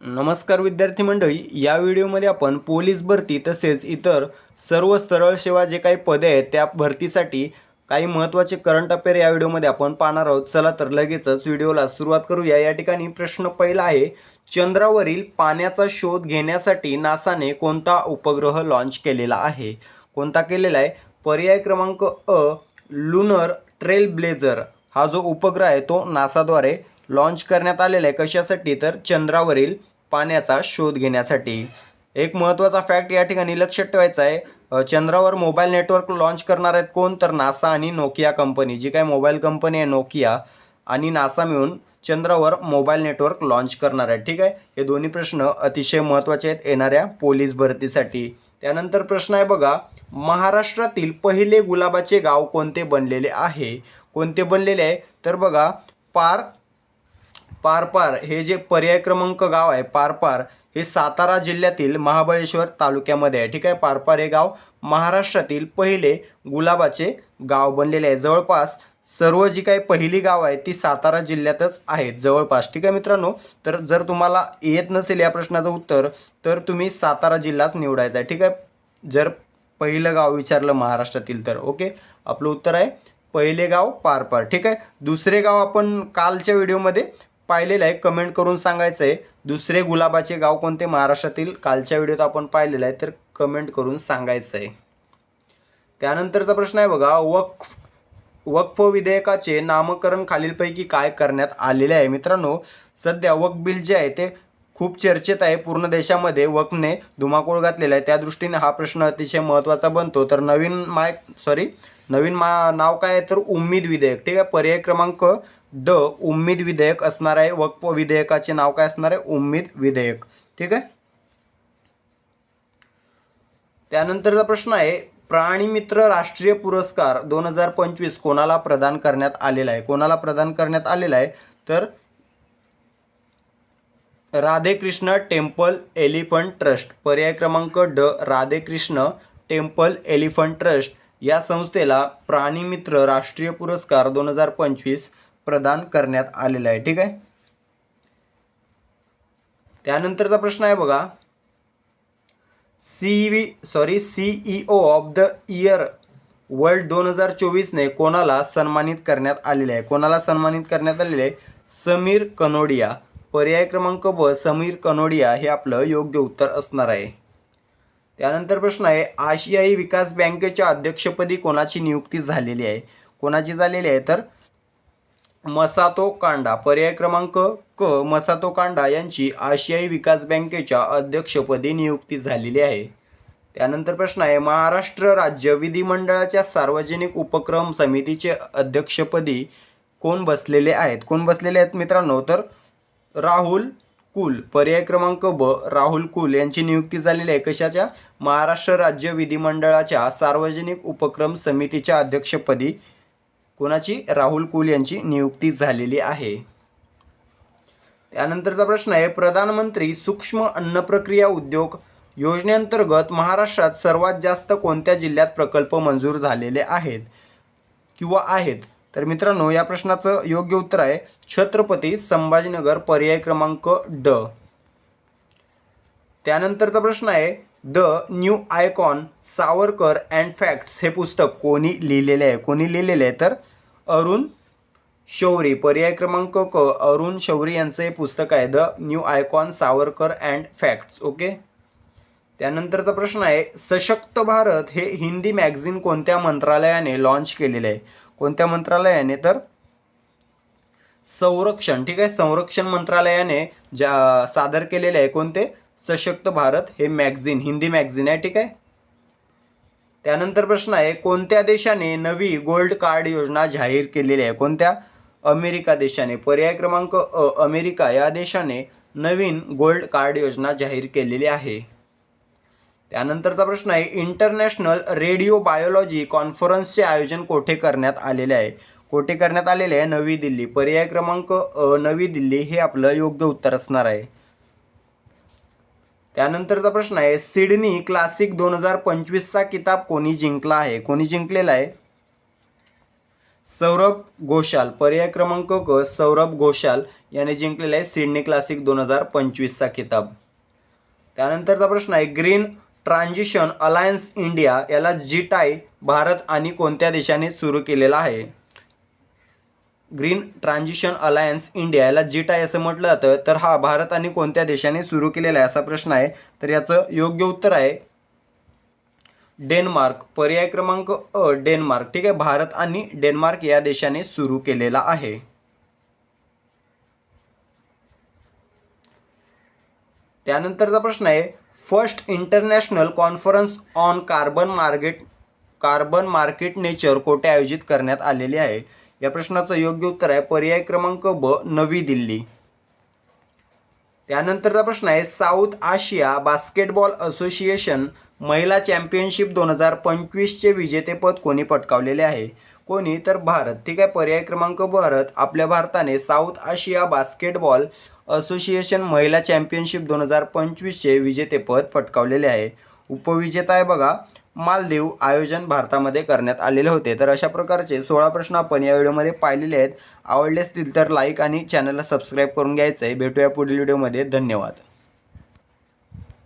नमस्कार विद्यार्थी मंडळी या व्हिडिओमध्ये आपण पोलीस भरती तसेच इतर सर्व सरळ सेवा जे काही पदे आहेत त्या भरतीसाठी काही महत्त्वाचे करंट अफेअर या व्हिडिओमध्ये आपण पाहणार आहोत. चला तर लगेचच व्हिडिओला सुरुवात करूया. या ठिकाणी प्रश्न पहिला आहे चंद्रावरील पाण्याचा शोध घेण्यासाठी नासाने कोणता उपग्रह लॉन्च केलेला आहे? कोणता केलेला आहे? पर्याय क्रमांक अ लुनर ट्रेल ब्लेझर हा जो उपग्रह आहे तो नासाद्वारे लॉन्च करण्यात आलेला आहे. कशासाठी? तर चंद्रावरील पाण्याचा शोध घेण्यासाठी. एक महत्त्वाचा फॅक्ट या ठिकाणी लक्षात ठेवायचा आहे. चंद्रावर मोबाईल नेटवर्क लॉन्च करणार आहेत कोण? तर नासा आणि नोकिया कंपनी जी काही मोबाईल कंपनी आहे नोकिया आणि नासा मिळून चंद्रावर मोबाईल नेटवर्क लॉन्च करणार आहे ठीक आहे? हे दोन्ही प्रश्न अतिशय महत्त्वाचे आहेत येणाऱ्या पोलीस भरतीसाठी. त्यानंतर प्रश्न आहे बघा महाराष्ट्रातील पहिले गुलाबाचे गाव कोणते बनलेले आहे? कोणते बनलेले आहे? तर बघा पार पारपार हे जे पर्याय क्रमांक गाव आहे पारपार हे सातारा जिल्ह्यातील महाबळेश्वर तालुक्यामध्ये आहे. ठीक आहे पारपार हे गाव महाराष्ट्रातील पहिले गुलाबाचे गाव बनलेले आहे. जवळपास सर्व जी काही पहिली गाव आहे ती सातारा जिल्ह्यातच आहेत जवळपास. ठीक आहे मित्रांनो तर जर तुम्हाला येत नसेल या प्रश्नाचं उत्तर तर तुम्ही सातारा जिल्हाच निवडायचा आहे. ठीक आहे जर पहिलं गाव विचारलं महाराष्ट्रातील तर. ओके आपलं उत्तर आहे पहिले गाव पारपार. ठीक आहे दुसरे गाव आपण कालच्या व्हिडिओमध्ये पाहिलेलं आहे कमेंट करून सांगायचं आहे. दुसरे गुलाबाचे गाव कोणते? महाराष्ट्रातील. कालच्या व्हिडिओत आपण पाहिलेलं आहे तर कमेंट करून सांगायचं आहे. त्यानंतरचा प्रश्न आहे बघा वक्फ वक्फ विधेयकाचे नामकरण खालीलपैकी काय करण्यात आलेले आहे? मित्रांनो सध्या वक्फ बिल जे आहे ते खूप चर्चेत आहे. पूर्ण देशामध्ये वक्फने धुमाकूळ घातलेला आहे. त्या दृष्टीने हा प्रश्न अतिशय महत्त्वाचा बनतो. तर नवीन माय सॉरी नवीन मा नाव काय आहे? तर उम्मीद विधेयक. ठीक आहे पर्याय क्रमांक ड उम्मीद विधेयक असणार आहे. वक्फ विधेयकाचे नाव काय असणार आहे? उम्मीद विधेयक. ठीक आहे? त्यानंतरचा प्रश्न आहे प्राणीमित्र राष्ट्रीय पुरस्कार दोन हजार पंचवीस कोणाला प्रदान करण्यात आलेला आहे? कोणाला प्रदान करण्यात आलेला आहे? तर राधेकृष्ण टेम्पल एलिफंट ट्रस्ट. पर्याय क्रमांक ड राधेकृष्ण टेम्पल एलिफंट ट्रस्ट. या संस्थेला प्राणीमित्र राष्ट्रीय पुरस्कार दोन हजार पंचवीस प्रदान करण्यात आलेला आहे. ठीक आहे? त्यानंतरचा प्रश्न आहे बघा. C V sorry CEO of the year world दोन हजार चोवीसने कोणाला सन्मानित करण्यात आलेले आहे? कोणाला सन्मानित करण्यात आलेले आहे? समीर कनोडिया. पर्याय क्रमांक ब समीर कनोडिया हे आपलं योग्य उत्तर असणार आहे. त्यानंतर प्रश्न आहे आशियाई विकास बँकेच्या अध्यक्षपदी कोणाची नियुक्ती झालेली आहे? कोणाची झालेली आहे? तर मसातो कांडा. पर्याय क्रमांक क मसातो कांडा यांची आशियाई विकास बँकेच्या अध्यक्षपदी नियुक्ती झालेली आहे. त्यानंतर प्रश्न आहे महाराष्ट्र राज्य विधिमंडळाच्या सार्वजनिक उपक्रम समितीचे अध्यक्षपदी कोण बसलेले आहेत? कोण बसलेले आहेत मित्रांनो? तर राहुल कुल. पर्याय क्रमांक ब राहुल कुल यांची नियुक्ती झालेली आहे. कशाच्या? महाराष्ट्र राज्य विधिमंडळाच्या सार्वजनिक उपक्रम समितीच्या अध्यक्षपदी कोणाची? राहुल कुल यांची नियुक्ती झालेली आहे. त्यानंतरचा प्रश्न आहे प्रधानमंत्री सूक्ष्म अन्न प्रक्रिया उद्योग योजनेअंतर्गत महाराष्ट्रात सर्वात जास्त कोणत्या जिल्ह्यात प्रकल्प मंजूर झालेले आहेत? किंवा आहेत? तर मित्रांनो या प्रश्नाचं योग्य उत्तर आहे छत्रपती संभाजीनगर पर्याय क्रमांक ड. त्यानंतरचा प्रश्न आहे the new icon Savarkar and facts हे पुस्तक कोणी लिहिलेले आहे? कोणी लिहिलेले आहे? तर अरुण शौरी. पर्याय क्रमांक क अरुण शौरी यांचं हे पुस्तक आहे the new icon Savarkar and facts. Okay? त्यानंतरचा प्रश्न आहे सशक्त भारत हे हिंदी मॅगझिन कोणत्या मंत्रालयाने लॉन्च केलेले आहे? कोणत्या मंत्रालयाने? तर संरक्षण. ठीक आहे? संरक्षण मंत्रालयाने ज्या सादर केलेले आहे कोणते? सशक्त भारत हे मॅगझिन हिंदी मॅगझिन आहे ठीक आहे? त्यानंतर प्रश्न आहे कोणत्या देशाने नवी गोल्ड कार्ड योजना जाहीर केलेली आहे? कोणत्या? अमेरिका देशाने. पर्याय क्रमांक अ अमेरिका या देशाने नवीन गोल्ड कार्ड योजना जाहीर केलेली आहे. त्यानंतरचा प्रश्न आहे इंटरनॅशनल रेडिओ बायोलॉजी कॉन्फरन्सचे आयोजन कोठे करण्यात आलेले आहे? कोठे करण्यात आलेले आहे? नवी दिल्ली. पर्याय क्रमांक अ नवी दिल्ली हे आपलं योग्य उत्तर असणार आहे. त्यानंतरचा प्रश्न आहे सिडनी क्लासिक दोन हजार पंचवीसचा किताब कोणी जिंकला आहे? कोणी जिंकलेला आहे? सौरभ घोषाल. पर्याय क्रमांक क सौरभ घोषाल याने जिंकलेला आहे सिडनी क्लासिक दोन हजार पंचवीसचा किताब. त्यानंतरचा प्रश्न आहे ग्रीन ट्रान्झिशन अलायन्स इंडिया याला जिटाय भारत आणि कोणत्या देशाने सुरू केलेला आहे? ग्रीन ट्रान्झिशन अलायन्स इंडिया याला आहे असं म्हटलं जातं. तर हा भारत आणि कोणत्या देशाने सुरू केलेला आहे असा प्रश्न आहे. तर याचं योग्य उत्तर आहे डेन्मार्क. पर्याय क्रमांक अ डेन्मार्क. ठीक आहे भारत आणि डेन्मार्क या देशाने सुरू केलेला आहे. त्यानंतरचा प्रश्न आहे first international conference on carbon market carbon market nature कोठे आयोजित करण्यात आलेली आहे? या प्रश्नाचं योग्य उत्तर आहे. पर्याय क्रमांक ब नवी दिल्ली. त्यानंतरचा प्रश्न आहे साऊथ आशिया बास्केटबॉल असोसिएशन महिला चॅम्पियनशिप दोन हजार पंचवीसचे विजेतेपद कोणी पटकावलेले आहे? कोणी? तर भारत. ठीक आहे पर्याय क्रमांक भारत. आपल्या भारताने साऊथ आशिया बास्केटबॉल असोसिएशन महिला चॅम्पियनशिप दोन हजार पंचवीसचे विजेतेपद पटकावलेले आहे. उपविजेता आहे बघा. मालदीव आयोजन भारतामध्ये करण्यात आलेले होते. तर अशा प्रकारचे सोळा प्रश्न आपण या व्हिडिओमध्ये पाहिलेले आहेत. आवडले असतील तर लाईक आणि चॅनलला सबस्क्राईब करून घ्यायचं आहे भेटूया पुढील व्हिडिओमध्ये. धन्यवाद.